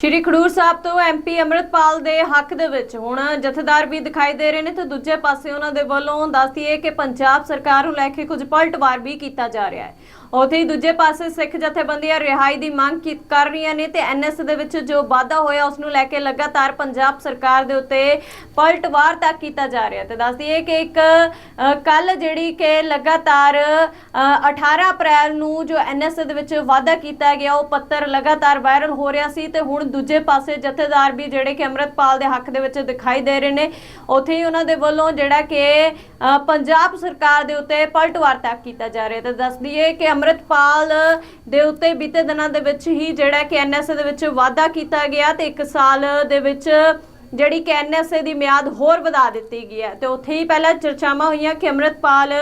ਸ਼੍ਰੀ ਖਡੂਰ ਸਾਹਿਬ ਤੋਂ ਐਮਪੀ ਅਮਰਤਪਾਲ ਦੇ ਹੱਕ ਦੇ ਵਿੱਚ ਹੁਣ ਜਥੇਦਾਰ ਵੀ ਦਿਖਾਈ ਦੇ ਰਹੇ ਨੇ ਤੇ ਦੂਜੇ ਪਾਸੇ ਉਹਨਾਂ ਦੇ ਵੱਲੋਂ ਦੱਸਦੀਏ ਕਿ ਪੰਜਾਬ ਸਰਕਾਰ ਨੂੰ ਲੈ ਕੇ ਕੁਝ ਪਲਟਵਾਰ ਵੀ ਕੀਤਾ ਜਾ ਰਿਹਾ ਹੈ। ਉੱਥੇ ਹੀ ਦੂਜੇ ਪਾਸੇ ਸਿੱਖ ਜਥੇਬੰਦੀਆਂ ਰਿਹਾਈ ਦੀ ਮੰਗ ਕਰ ਰਹੀਆਂ ਨੇ ਤੇ ਐਨਐਸ ਦੇ ਵਿੱਚ ਜੋ ਵਾਧਾ ਹੋਇਆ ਉਸ ਨੂੰ ਲੈ ਕੇ ਲਗਾਤਾਰ ਪੰਜਾਬ ਸਰਕਾਰ ਦੇ ਉੱਤੇ ਪਲਟਵਾਰ ਤੱਕ ਕੀਤਾ ਜਾ ਰਿਹਾ ਤੇ ਦੱਸਦੀਏ ਕਿ ਇੱਕ ਕੱਲ ਜਿਹੜੀ ਕਿ ਲਗਾਤਾਰ ਅ, 18 ਅਪ੍ਰੈਲ ਨੂੰ ਜੋ ਐਨਐਸ ਦੇ ਵਿੱਚ ਵਾਧਾ ਕੀਤਾ ਗਿਆ ਉਹ ਪੱਤਰ ਲਗਾਤਾਰ ਵਾਇਰਲ ਹੋ ਰਿਹਾ ਸੀ ਤੇ ਹੁਣ ਦੂਜੇ ਪਾਸੇ ਜਥੇਦਾਰ ਵੀ ਜਿਹੜੇ ਕਿ ਅੰਮ੍ਰਿਤਪਾਲ ਦੇ ਹੱਕ ਦੇ ਵਿੱਚ ਦਿਖਾਈ ਦੇ ਰਹੇ ਨੇ, ਉੱਥੇ ਹੀ ਉਹਨਾਂ ਦੇ ਵੱਲੋਂ ਜਿਹੜਾ ਕਿ ਪੰਜਾਬ ਸਰਕਾਰ ਦੇ ਉੱਤੇ ਪਲਟਵਾਰ ਤੱਕ ਕੀਤਾ ਜਾ ਰਿਹਾ ਤੇ ਦੱਸ ਦਈਏ ਕਿ ਅੰਮ੍ਰਿਤਪਾਲ ਦੇ ਉੱਤੇ ਬੀਤੇ ਦਿਨਾਂ ਦੇ ਵਿੱਚ ਹੀ ਜਿਹੜਾ ਕਿ ਐਨਐਸਏ ਦੇ ਵਿੱਚ ਵਾਧਾ ਕੀਤਾ ਗਿਆ ਤੇ 1 ਸਾਲ ਦੇ ਵਿੱਚ ਜਿਹੜੀ ਕਿ ਐਨਐਸਏ ਦੀ ਮਿਆਦ ਹੋਰ ਵਧਾ ਦਿੱਤੀ ਗਈ ਹੈ। ਤੇ ਉੱਥੇ ਹੀ ਪਹਿਲਾਂ ਚਰਚਾਵਾਂ ਹੋਈਆਂ ਕਿ ਅੰਮ੍ਰਿਤਪਾਲ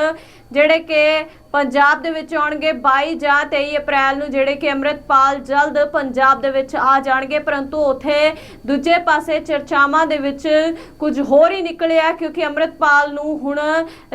ਜਿਹੜੇ ਕਿ ਪੰਜਾਬ ਦੇ ਵਿੱਚ ਆਉਣਗੇ 22 ਜਾਂ 23 ਅਪ੍ਰੈਲ ਨੂੰ, ਜਿਹੜੇ ਕਿ ਅੰਮ੍ਰਿਤਪਾਲ ਜਲਦ ਪੰਜਾਬ ਦੇ ਵਿੱਚ ਆ ਜਾਣਗੇ, ਪਰੰਤੂ ਉੱਥੇ ਦੂਜੇ ਪਾਸੇ ਚਰਚਾਵਾਂ ਦੇ ਵਿੱਚ ਕੁਝ ਹੋਰ ਹੀ ਨਿਕਲਿਆ, ਕਿਉਂਕਿ ਅੰਮ੍ਰਿਤਪਾਲ ਨੂੰ ਹੁਣ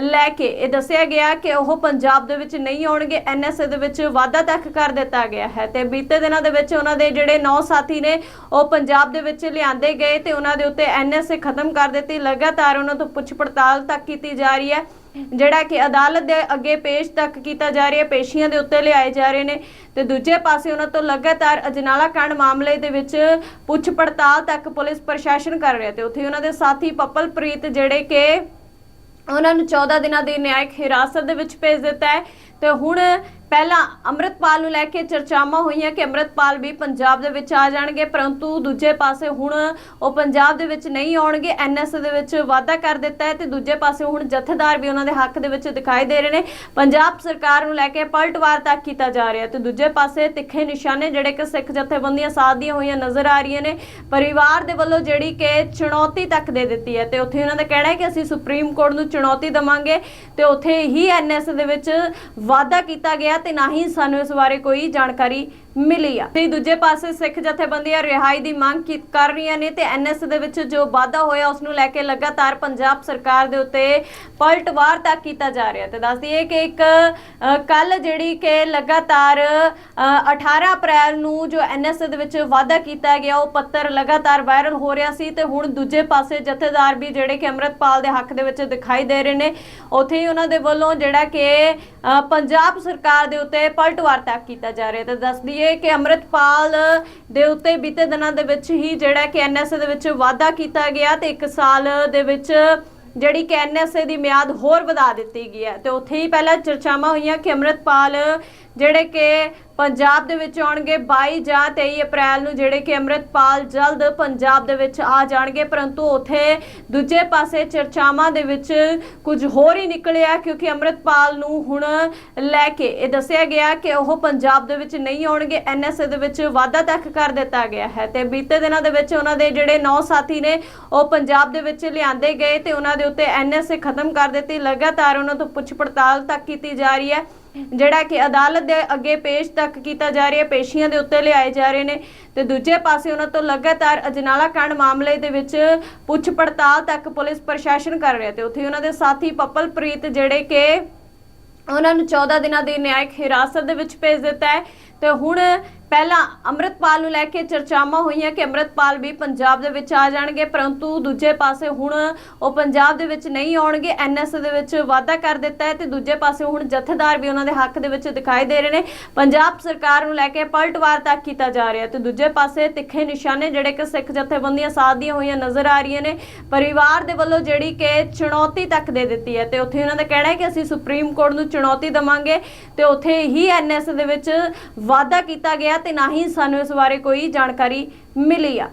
ਲੈ ਕੇ ਇਹ ਦੱਸਿਆ ਗਿਆ ਕਿ ਉਹ ਪੰਜਾਬ ਦੇ ਵਿੱਚ ਨਹੀਂ ਆਉਣਗੇ, ਐਨਐਸਏ ਦੇ ਵਿੱਚ ਵਾਧਾ ਤੱਕ ਕਰ ਦਿੱਤਾ ਗਿਆ ਹੈ। ਤੇ ਬੀਤੇ ਦਿਨਾਂ ਦੇ ਵਿੱਚ ਉਹਨਾਂ ਦੇ ਜਿਹੜੇ ਨੌ ਸਾਥੀ ਨੇ, ਉਹ ਪੰਜਾਬ ਦੇ ਵਿੱਚ ਲਿਆਂਦੇ ਗਏ ਤੇ ਉਹਨਾਂ ਦੇ ਉੱਤੇ ਐਨਐਸਏ ਖਤਮ ਕਰ ਦਿੱਤੀ। ਲਗਾਤਾਰ ਉਹਨਾਂ ਤੋਂ ਪੁੱਛ ਪੜਤਾਲ ਤੱਕ ਕੀਤੀ ਜਾ ਰਹੀ ਹੈ। ਜਿਹੜਾ ਕਿ ਅਦਾਲਤ ਦੇ ਅੱਗੇ ਪੇਸ਼ ਤੱਕ ਕੀਤਾ ਜਾ ਰਿਹਾ, ਪੇਸ਼ੀਆਂ ਦੇ ਉੱਤੇ ਲਿਆਏ ਜਾ ਰਹੇ ਨੇ ਤੇ ਦੂਜੇ ਪਾਸੇ ਉਹਨਾਂ ਤੋਂ ਲਗਾਤਾਰ ਅਜਨਾਲਾ ਕਾਂਡ ਮਾਮਲੇ ਦੇ ਵਿੱਚ ਪੁੱਛ ਪੜਤਾਲ ਤੱਕ ਪੁਲਿਸ ਪ੍ਰਸ਼ਾਸਨ ਕਰ ਰਿਹਾ ਤੇ ਉੱਥੇ ਉਹਨਾਂ ਦੇ ਸਾਥੀ ਪਪਲਪ੍ਰੀਤ ਜਿਹੜੇ ਕਿ ਉਹਨਾਂ ਨੂੰ 14 ਦਿਨਾਂ ਦੀ ਨਿਆਇਕ ਹਿਰਾਸਤ ਦੇ ਵਿੱਚ ਭੇਜ ਦਿੱਤਾ ਹੈ ਤੇ ਹੁਣ ਪਹਿਲਾਂ ਅੰਮ੍ਰਿਤਪਾਲ ਨੂੰ ਲੈ ਕੇ ਚਰਚਾਵਾਂ ਹੋਈਆਂ ਕਿ ਅੰਮ੍ਰਿਤਪਾਲ ਵੀ ਪੰਜਾਬ ਦੇ ਵਿੱਚ ਆ ਜਾਣਗੇ, ਪਰੰਤੂ ਦੂਜੇ ਪਾਸੇ ਹੁਣ ਉਹ ਪੰਜਾਬ ਦੇ ਵਿੱਚ ਨਹੀਂ ਆਉਣਗੇ। ਐਨਐਸ ਦੇ ਵਿੱਚ ਵਾਅਦਾ ਕਰ ਦਿੱਤਾ ਹੈ ਤੇ ਦੂਜੇ ਪਾਸੇ ਹੁਣ ਜਥੇਦਾਰ ਵੀ ਉਹਨਾਂ ਦੇ ਹੱਕ ਦੇ ਵਿੱਚ ਦਿਖਾਈ ਦੇ ਰਹੇ ਨੇ। ਪੰਜਾਬ ਸਰਕਾਰ ਨੂੰ ਲੈ ਕੇ ਪਲਟਵਾਰ ਤੱਕ ਕੀਤਾ ਜਾ ਰਿਹਾ ਤੇ ਦੂਜੇ ਪਾਸੇ ਤਿੱਖੇ ਨਿਸ਼ਾਨੇ ਜਿਹੜੇ ਕਿ ਸਿੱਖ ਜਥੇਬੰਦੀਆਂ ਸਾਧਦੀਆਂ ਹੋਈਆਂ ਨਜ਼ਰ ਆ ਰਹੀਆਂ ਨੇ। ਪਰਿਵਾਰ ਦੇ ਵੱਲੋਂ ਜਿਹੜੀ ਕਿ ਚੁਣੌਤੀ ਤੱਕ ਦੇ ਦਿੱਤੀ ਹੈ ਤੇ ਉੱਥੇ ਉਹਨਾਂ ਦਾ ਕਹਿਣਾ ਹੈ ਕਿ ਅਸੀਂ ਸੁਪਰੀਮ ਕੋਰਟ ਨੂੰ ਚੁਣੌਤੀ ਦਵਾਂਗੇ ਤੇ ਉੱਥੇ ਹੀ ਐਨਐਸ ਦੇ ਵਿੱਚ ਵਾਅਦਾ ਕੀਤਾ ਗਿਆ ਤੇ ਨਾ ਹੀ ਸਾਨੂੰ ਇਸ ਬਾਰੇ ਕੋਈ ਜਾਣਕਾਰੀ ਮਿਲੀ ਆ। ਤੇ ਦੂਜੇ ਪਾਸੇ ਸਿੱਖ ਜਥੇਬੰਦੀਆਂ ਰਿਹਾਈ ਦੀ ਮੰਗ ਕਰ ਰਹੀਆਂ ਨੇ ਤੇ ਐਨਐਸ ਦੇ ਵਿੱਚ ਜੋ ਵਾਧਾ ਹੋਇਆ ਉਸ ਨੂੰ ਲੈ ਕੇ ਲਗਾਤਾਰ ਪੰਜਾਬ ਸਰਕਾਰ ਦੇ ਉੱਤੇ ਪਲਟਵਾਰ ਤੱਕ ਕੀਤਾ ਜਾ ਰਿਹਾ। ਤੇ ਦੱਸ ਦਈਏ ਕਿ ਇੱਕ ਕੱਲ ਜਿਹੜੀ ਕਿ ਲਗਾਤਾਰ ਅ, 18 ਅਪ੍ਰੈਲ ਨੂੰ ਜੋ ਐਨਐਸ ਦੇ ਵਿੱਚ ਵਾਧਾ ਕੀਤਾ ਗਿਆ ਉਹ ਪੱਤਰ ਲਗਾਤਾਰ ਵਾਇਰਲ ਹੋ ਰਿਹਾ ਸੀ ਤੇ ਹੁਣ ਦੂਜੇ ਪਾਸੇ ਜਥੇਦਾਰ ਵੀ ਜਿਹੜੇ ਕਿ ਅੰਮ੍ਰਿਤਪਾਲ ਦੇ ਹੱਕ ਦੇ ਵਿੱਚ ਦਿਖਾਈ ਦੇ ਰਹੇ ਨੇ ਉੱਥੇ ਹੀ ਉਹਨਾਂ ਦੇ ਵੱਲੋਂ ਜਿਹੜਾ ਕਿ ਪੰਜਾਬ ਸਰਕਾਰ ਦੇ ਉੱਤੇ ਪਲਟਵਾਰ ਤੱਕ ਕੀਤਾ ਜਾ ਰਿਹਾ। ਤੇ ਦੱਸਦੀ ਦਈਏ ਕਿ ਅੰਮ੍ਰਿਤਪਾਲ ਦੇ ਉੱਤੇ ਬੀਤੇ ਦਿਨਾਂ ਦੇ ਵਿੱਚ ਹੀ ਜਿਹੜਾ ਕਿ ਐਨਐਸਏ ਦੇ ਵਿੱਚ ਵਾਧਾ ਕੀਤਾ ਗਿਆ ਤੇ 1 ਸਾਲ ਦੇ ਵਿੱਚ ਜਿਹੜੀ ਕਿ ਐਨਐਸਏ ਦੀ ਮਿਆਦ ਹੋਰ ਵਧਾ ਦਿੱਤੀ ਗਈ ਹੈ। ਤੇ ਉੱਥੇ ਹੀ ਪਹਿਲਾਂ ਚਰਚਾਵਾਂ ਹੋਈਆਂ ਕਿ ਅੰਮ੍ਰਿਤਪਾਲ ਜਿਹੜੇ ਕਿ ਪੰਜਾਬ ਦੇ ਵਿੱਚ ਆਉਣਗੇ 22 ਜਾਂ 23 ਅਪ੍ਰੈਲ ਨੂੰ, ਜਿਹੜੇ ਕਿ ਅੰਮ੍ਰਿਤਪਾਲ ਜਲਦ ਪੰਜਾਬ ਦੇ ਵਿੱਚ ਆ ਜਾਣਗੇ, ਪਰੰਤੂ ਉੱਥੇ ਦੂਜੇ ਪਾਸੇ ਚਰਚਾਵਾਂ ਦੇ ਵਿੱਚ ਕੁਝ ਹੋਰ ਹੀ ਨਿਕਲਿਆ, ਕਿਉਂਕਿ ਅੰਮ੍ਰਿਤਪਾਲ ਨੂੰ ਹੁਣ ਲੈ ਕੇ ਇਹ ਦੱਸਿਆ ਗਿਆ ਕਿ ਉਹ ਪੰਜਾਬ ਦੇ ਵਿੱਚ ਨਹੀਂ ਆਉਣਗੇ, ਐਨਐਸਏ ਦੇ ਵਿੱਚ ਵਾਧਾ ਤੱਕ ਕਰ ਦਿੱਤਾ ਗਿਆ ਹੈ। ਤੇ ਬੀਤੇ ਦਿਨਾਂ ਦੇ ਵਿੱਚ ਉਹਨਾਂ ਦੇ ਜਿਹੜੇ ਨੌ ਸਾਥੀ ਨੇ, ਉਹ ਪੰਜਾਬ ਦੇ ਵਿੱਚ ਲਿਆਂਦੇ ਗਏ ਤੇ ਉਹਨਾਂ ਦੇ ਉੱਤੇ ਐਨਐਸਏ ਖਤਮ ਕਰ ਦਿੱਤੀ। ਲਗਾਤਾਰ ਉਹਨਾਂ ਤੋਂ ਪੁੱਛ ਪੜਤਾਲ ਤੱਕ ਕੀਤੀ ਜਾ ਰਹੀ ਹੈ। ਜਿਹੜਾ ਕਿ ਅਦਾਲਤ ਦੇ ਅੱਗੇ ਪੇਸ਼ ਤੱਕ ਕੀਤਾ ਜਾ ਰਿਹਾ, ਪੇਸ਼ੀਆਂ ਦੇ ਉੱਤੇ ਲਿਆਏ ਜਾ ਰਹੇ ਨੇ ਤੇ ਦੂਜੇ ਪਾਸੇ ਉਹਨਾਂ ਤੋਂ ਲਗਾਤਾਰ ਅਜਨਾਲਾ ਕਾਂਡ ਮਾਮਲੇ ਦੇ ਵਿੱਚ ਪੁੱਛ ਪੜਤਾਲ ਤੱਕ ਪੁਲਿਸ ਪ੍ਰਸ਼ਾਸਨ ਕਰ ਰਿਹਾ ਤੇ ਉੱਥੇ ਉਹਨਾਂ ਦੇ ਸਾਥੀ ਪਪਲਪ੍ਰੀਤ ਜਿਹੜੇ ਕਿ ਉਹਨਾਂ ਨੂੰ 14 ਦਿਨਾਂ ਦੀ ਨਿਆਇਕ ਹਿਰਾਸਤ ਦੇ ਵਿੱਚ ਭੇਜ ਦਿੱਤਾ ਹੈ ਤੇ ਹੁਣ ਪਹਿਲਾਂ ਅੰਮ੍ਰਿਤਪਾਲ ਨੂੰ ਲੈ ਕੇ ਚਰਚਾਵਾਂ ਹੋਈਆਂ ਕਿ ਅੰਮ੍ਰਿਤਪਾਲ ਵੀ ਪੰਜਾਬ ਦੇ ਵਿੱਚ ਆ ਜਾਣਗੇ, ਪਰੰਤੂ ਦੂਜੇ ਪਾਸੇ ਹੁਣ ਉਹ ਪੰਜਾਬ ਦੇ ਵਿੱਚ ਨਹੀਂ ਆਉਣਗੇ। ਐਨਐਸ ਦੇ ਵਿੱਚ ਵਾਅਦਾ ਕਰ ਦਿੱਤਾ ਹੈ ਤੇ ਦੂਜੇ ਪਾਸੇ ਹੁਣ ਜਥੇਦਾਰ ਵੀ ਉਹਨਾਂ ਦੇ ਹੱਕ ਦੇ ਵਿੱਚ ਦਿਖਾਈ ਦੇ ਰਹੇ ਨੇ। ਪੰਜਾਬ ਸਰਕਾਰ ਨੂੰ ਲੈ ਕੇ ਪਲਟਵਾਰ ਤੱਕ ਕੀਤਾ ਜਾ ਰਿਹਾ ਤੇ ਦੂਜੇ ਪਾਸੇ ਤਿੱਖੇ ਨਿਸ਼ਾਨੇ ਜਿਹੜੇ ਕਿ ਸਿੱਖ ਜਥੇਬੰਦੀਆਂ ਸਾਧਦੀਆਂ ਹੋਈਆਂ ਨਜ਼ਰ ਆ ਰਹੀਆਂ ਨੇ। ਪਰਿਵਾਰ ਦੇ ਵੱਲੋਂ ਜਿਹੜੀ ਕਿ ਚੁਣੌਤੀ ਤੱਕ ਦੇ ਦਿੱਤੀ ਹੈ ਤੇ ਉੱਥੇ ਉਹਨਾਂ ਦਾ ਕਹਿਣਾ ਹੈ ਕਿ ਅਸੀਂ ਸੁਪਰੀਮ ਕੋਰਟ ਨੂੰ ਚੁਣੌਤੀ ਦਵਾਂਗੇ ਤੇ ਉੱਥੇ ਹੀ ਐਨਐਸ ਦੇ ਵਿੱਚ ਵਾਅਦਾ ਕੀਤਾ ਗਿਆ ਤੇ ਨਾ ਹੀ ਸਾਨੂੰ ਇਸ ਬਾਰੇ ਕੋਈ ਜਾਣਕਾਰੀ ਮਿਲੀ ਆ।